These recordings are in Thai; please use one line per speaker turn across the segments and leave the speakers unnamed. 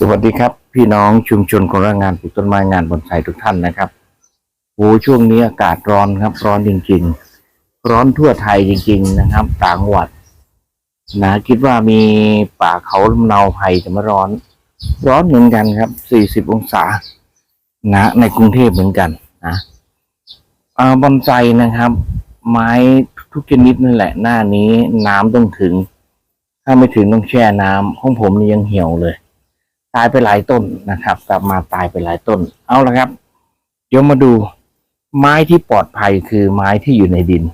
สวัสดีครับ พี่น้องชุมชนคนรักงานปลูกต้นไม้งานบอนไซทุกท่านนะครับโอ้ช่วงนี้อากาศร้อนครับ ร้อนจริง ๆ ร้อนทั่วไทยจริง ๆ นะครับ ต่างจังหวัดนะคิดว่ามีป่าเขาลำเนาไผ่จะมาร้อน ร้อนเหมือนกันครับ40องศา นะ ในกรุงเทพเหมือนกันนะอาบอนไซนะครับ ไม้ทุกชนิดนั่นแหละ หน้านี้น้ำต้องถึง ถ้าไม่ถึงต้องแช่น้ำของผมนี่ยังเหี่ยวเลย ตายไปหลายต้นนะครับ กลับมาตายไปหลายต้น เอาละครับ เดี๋ยวมาดู ไม้ที่ปลอดภัยคือไม้ที่อยู่ในดิน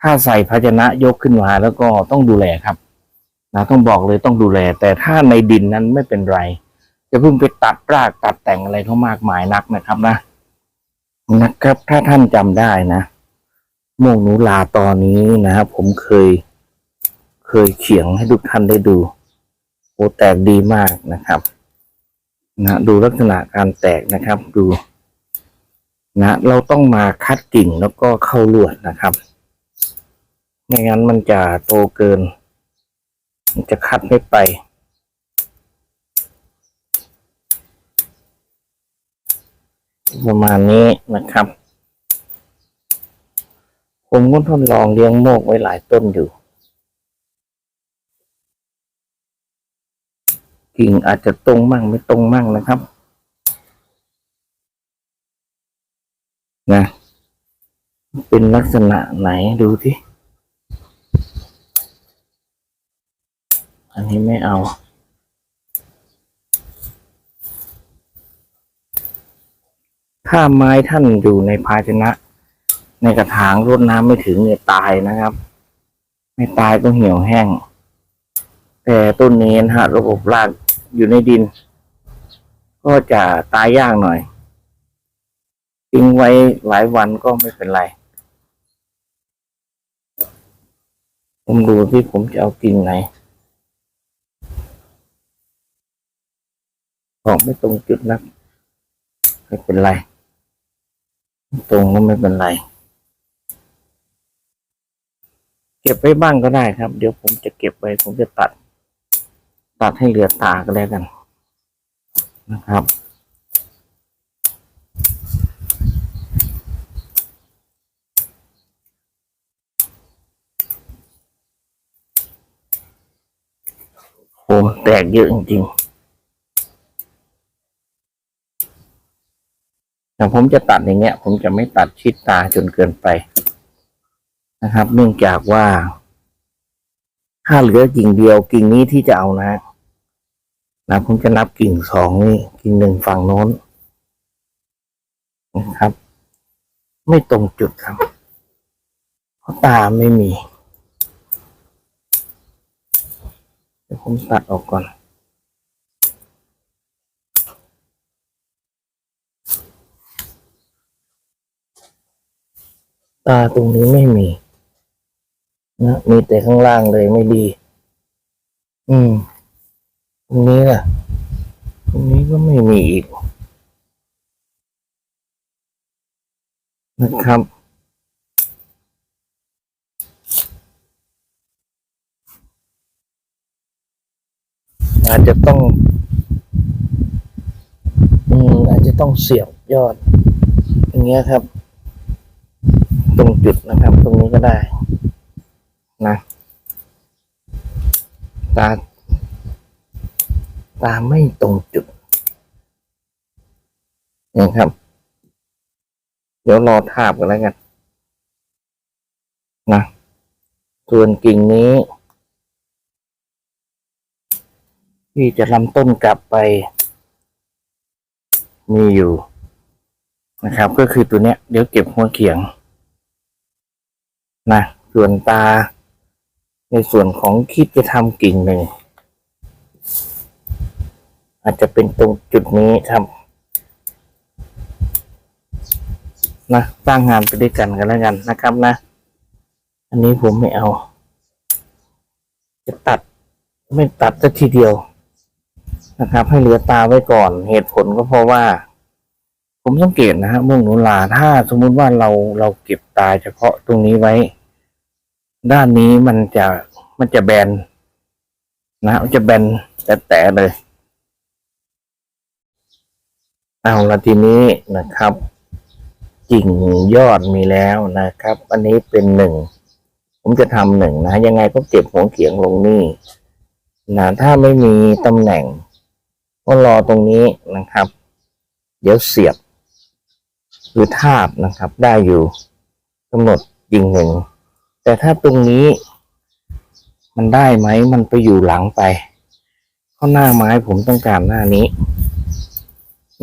ถ้าใส่ภาชนะยกขึ้นมาแล้วก็ต้องดูแลครับนะต้องบอกเลยต้องดูแล แต่ถ้าในดินนั้นไม่เป็นไรจะเพิ่งไปตัดรากตัดแต่งอะไรเขามากมายนักนะครับนะนะครับ ถ้าท่านจำได้นะโมงหนูลาตอนนี้นะครับผมเคย เคยเขียงให้ทุกท่านได้ดูโอ้แตกดีมากนะครับ นะดูลักษณะการแตกนะครับดูนะเราต้องมาคัดกิ่งแล้วก็เข้าลวดนะครับไม่งั้นมันจะโตเกิน มันจะคัดไม่ไป ประมาณนี้นะครับ ผมก็ทดลองเลี้ยงโมกไว้หลายต้นอยู่ กิ่งอาจจะตรงมั่งไม่ตรงมั่งนะครับ นะ เป็นลักษณะไหนดูที่อันนี้ไม่เอาถ้าไม้ท่านอยู่ในภาชนะ ในกระถางรดน้ำไม่ถึงเนี่ยตายนะครับ ไม่ตายก็เหี่ยวแห้ง แต่ต้นนี้นะฮะระบบราก อยู่ในดิน ก็จะตายยากหน่อย ทิ้งไว้หลายวันก็ไม่เป็นไร ผมดูที่ผมจะเอากิ่งไหนออกไม่ตรงจุดนัก ไม่เป็นไร ตรงก็ไม่เป็นไร เก็บไว้บ้างก็ได้ครับ เดี๋ยวผมจะเก็บไว้ ผมจะตัด ตัดให้เหลือตาก็แล้วกันนะครับ โอ้แตกเยอะจริงๆแต่ผมจะตัดอย่างเงี้ย ผมจะไม่ตัดชิดตาจนเกินไป นะครับ เนื่องจากว่า ถ้าเหลือกิ่งเดียวกิ่งนี้ที่จะเอานะนะผมจะนับกิ่งสองนี่กิ่งหนึ่งฝั่งโน้นนะครับ ไม่ตรงจุดครับเพราะตาไม่มีเดี๋ยวผมตัดออกก่อนตาตรงนี้ไม่มี นะมีแต่ข้างล่างเลยไม่ดี อืมตรงนี้ล่ะตรงนี้ก็ไม่มีอีก นะครับ อาจจะต้อง อืม อาจจะต้องเสียบยอด อย่างเงี้ยครับ ตรงจุดนะครับ ตรงนี้ก็ได้ นะตาตาไม่ตรงจุดนะครับ เดี๋ยวรอทาบกันแล้วกันนะส่วนกิ่งนี้ ที่จะลำต้นกลับไป มีอยู่นะครับ ก็คือตัวเนี้ย เดี๋ยวเก็บหัวเขียงนะส่วนตา ในส่วนของคิดจะทำกิ่งหนึ่ง อาจจะเป็นตรงจุดนี้ครับนะสร้างงานไปด้วยกันกันแล้วกันนะครับนะ อันนี้ผมไม่เอา จะตัดไม่ตัดสักทีเดียวนะครับ ให้เหลือตาไว้ก่อนเหตุผลก็เพราะว่า ผมสังเกตนะฮะมื่งหนูลาถ้าสมมุติว่าเราเราเก็บตาเฉพาะตรงนี้ไว้ ด้านนี้มันจะมันจะแบนนะมันจะแบนแต่แต่เลยเอาละทีนี้นะครับกิ่งยอดมีแล้วนะครับ อันนี้เป็นหนึ่งผมจะทำหนึ่งนะ ยังไงก็เก็บหัวเขียงลงนี่นะถ้าไม่มีตำแหน่ง ก็รอตรงนี้นะครับ เดี๋ยวเสียบ หรือทาบนะครับ ได้อยู่กำหนดยิงหนึ่ง แต่ถ้าตรงนี้ มันได้ไหมมันไปอยู่หลังไปเพราหน้าไม้ผมต้องการหน้านี้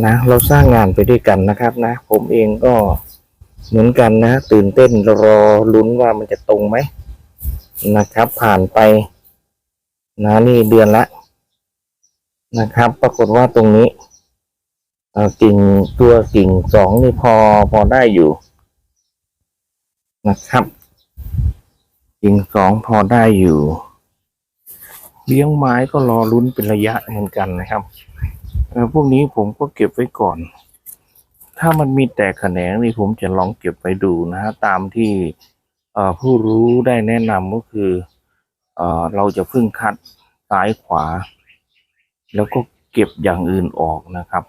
นะ เราสร้างงานไปด้วยกันนะครับนะ ผมเองก็เหมือนกันนะ ตื่นเต้นรอลุ้นว่ามันจะตรงไหมนะครับ ผ่านไป นะนี่เดือนละนะครับ ปรากฏว่าตรงนี้กิ่งตัวกิ่งสองนี่พอพอได้อยู่นะครับ กิ่งสองพอได้อยู่ เลี้ยงไม้ก็รอลุ้นเป็นระยะเหมือนกันนะครับพวกนี้ผมก็เก็บไว้ก่อน ถ้ามันมีแตกแขนงนี่ผมจะลองเก็บไปดูนะฮะตามที่ผู้รู้ได้แนะนำก็คือเอเราจะพึ่งคัดซ้ายขวา แล้วก็เก็บอย่างอื่นออกนะครับ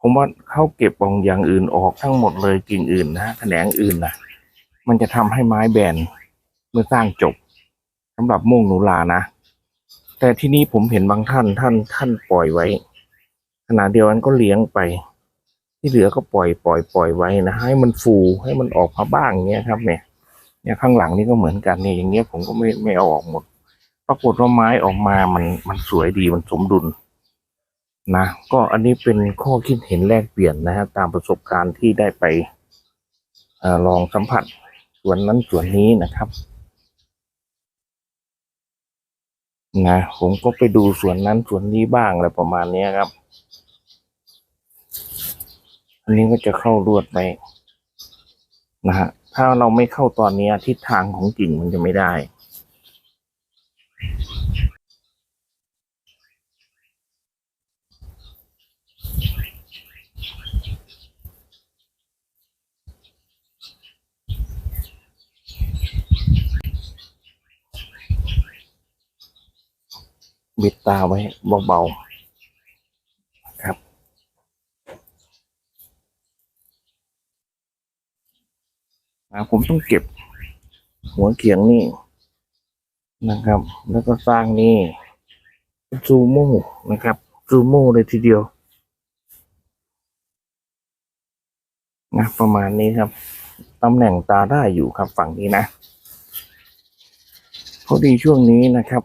ผมว่าเข้าเก็บองอย่างอื่นออกทั้งหมดเลยกิ่งอื่นนะฮะแขนงอื่นนะมันจะทำให้ไม้แบน เมื่อสร้างจบสำหรับม่วงหนูลานะแต่ที่นี้ผมเห็นบางท่านท่านท่านปล่อยไว้ขณะเดียวกันก็เลี้ยงไป ที่เหลือก็ปล่อยปล่อยปล่อยไว้นะให้มันฟูให้มันออกมาบ้างเงี้ยครับ เนี่ยเนี่ยข้างหลังนี่ก็เหมือนกันเนี่ยอย่างเงี้ยผมก็ไม่ไม่เอาออกหมด ปรากฏว่าไม้ออกมามันมันสวยดีมันสมดุลนะก็อันนี้เป็นข้อคิดเห็นแลกเปลี่ยนนะฮะตามประสบการณ์ที่ได้ไปออลองสัมผัสส่วนนั้นส่วนนี้นะครับ นะผมก็ไปดูส่วนนั้นส่วนนี้บ้างอะไรประมาณนี้ครับ อันนี้ก็จะเข้ารวดไปนะฮะถ้าเราไม่เข้าตอนนี้ทิศทางของกิ่งมันจะไม่ได้ บิดตาไว้เบาๆครับ ผมต้องเก็บ หัวเขียงนี่นะครับ แล้วก็สร้างนี่ซูโม่นะครับซูโม่เลยทีเดียวนะประมาณนี้ครับตำแหน่งตาได้อยู่ครับฝั่งนี้นะพอดีช่วงนี้นะครับ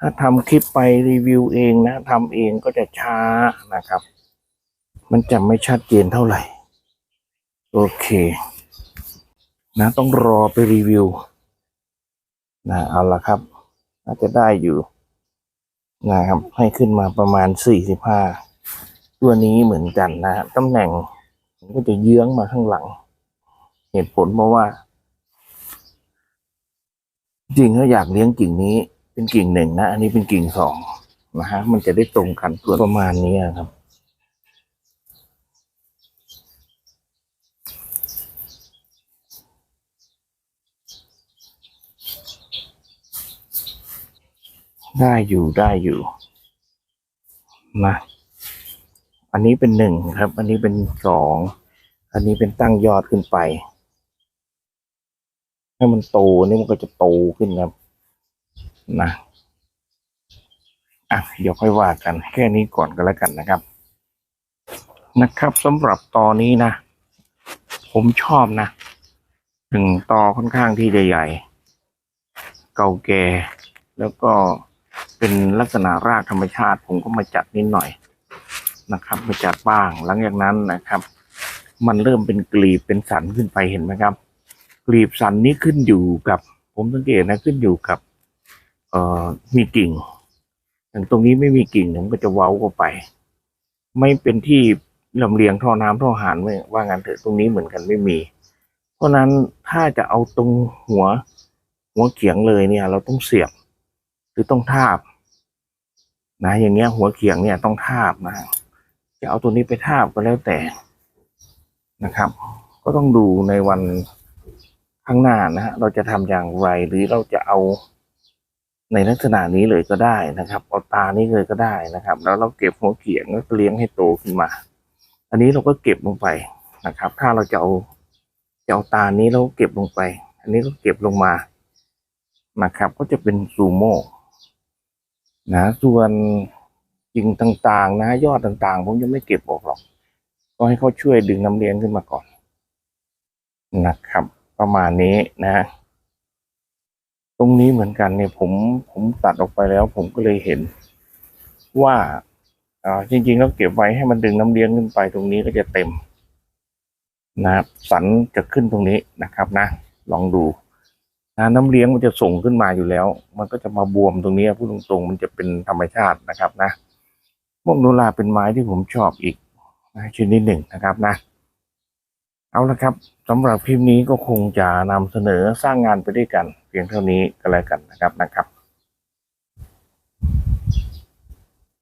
ถ้าทำคลิปไปรีวิวเองนะทำเองก็จะช้านะครับ มันจะไม่ชัดเจนเท่าไหร่ โอเค นะต้องรอไปรีวิว นะเอาละครับน่าจะได้อยู่นะครับ ให้ขึ้นมาประมาณสี่สิบห้าตัวนี้เหมือนกันนะตำแหน่งมันก็จะเยื้องมาข้างหลัง เหตุผลเพราะว่า จริงถ้าอยากเลี้ยงกิ่งนี้ เป็นกิ่งหนึ่งนะ อันนี้เป็นกิ่งสองนะฮะ มันจะได้ตรงกันตัวประมาณนี้ครับได้อยู่ได้อยู่นะอันนี้เป็นหนึ่งครับ อันนี้เป็นสอง อันนี้เป็นตั้งยอดขึ้นไปให้มันโตนี่มันก็จะโตขึ้นครับ นะอะเดี๋ยวค่อยว่ากัน แค่นี้ก่อนก็แล้วกันนะครับ นะครับสำหรับตอนนี้นะ ผมชอบนะถึงตอค่อนข้างที่จะใหญ่ เก่าแก่ แล้วก็เป็นลักษณะรากธรรมชาติ ผมก็มาจัดนิดหน่อยนะครับมาจัดบ้าง หลังจากนั้นนะครับ มันเริ่มเป็นกลีบเป็นสันขึ้นไปเห็นไหมครับ กลีบสันนี้ขึ้นอยู่กับ ผมสังเกตนะขึ้นอยู่กับ อ่อมีกิ่งอย่างตรงนี้ไม่มีกิ่งผมก็จะเว้าเข้าไป ไม่เป็นที่ลำเลียงท่อน้ำท่ออาหารไม่ว่างั้นเถอะตรงนี้เหมือนกันไม่มี เพราะฉะนั้นถ้าจะเอาตรงหัวหัวเขียงเลยเนี่ย เราต้องเสียบ หรือต้องทาบ นะ อย่างเงี้ย หัวเขียงเนี่ยต้องทาบนะจะเอาตัวนี้ไปทาบก็แล้วแต่นะครับ ก็ต้องดูในวันข้างหน้านะฮะเราจะทำอย่างไรหรือเราจะเอา ในลักษณะนี้เลยก็ได้นะครับเอาตานี้เลยก็ได้นะครับ แล้วเราเก็บหัวเขียงแล้วก็เลี้ยงให้โตขึ้นมา อันนี้เราก็เก็บลงไปนะครับ ถ้าเราจะเอาจะเอาตานี้เราก็เก็บลงไป อันนี้ก็เก็บลงมานะครับ ก็จะเป็นซูโม่นะส่วนกิ่งต่างๆ นะ ยอดต่างๆ ผมยังไม่เก็บออกหรอก ก็ให้เขาช่วยดึงน้ำเลี้ยงขึ้นมาก่อนนะครับ ประมาณนี้นะ ตรงนี้เหมือนกันเนี่ยผมผมตัดออกไปแล้ว ผมก็เลยเห็น ว่าอ่าจริงๆแล้วเก็บไว้ให้มันดึงน้ำเลี้ยงขึ้นไปตรงนี้ก็จะเต็ม นะครับสันจะขึ้นตรงนี้นะครับนะ ลองดูนะน้ำเลี้ยงมันจะส่งขึ้นมาอยู่แล้ว มันก็จะมาบวมตรงนี้พูดตรงๆ มันจะเป็นธรรมชาตินะครับนะม่วงโนราเป็นไม้ที่ผมชอบอีกนะชนิดหนึ่งนะครับนะ เอาละครับสำหรับคลิปนี้ก็คงจะนำเสนอสร้างงานไปด้วยกัน พียงเท่านี้ก็แล้วกันนะครับนะครับ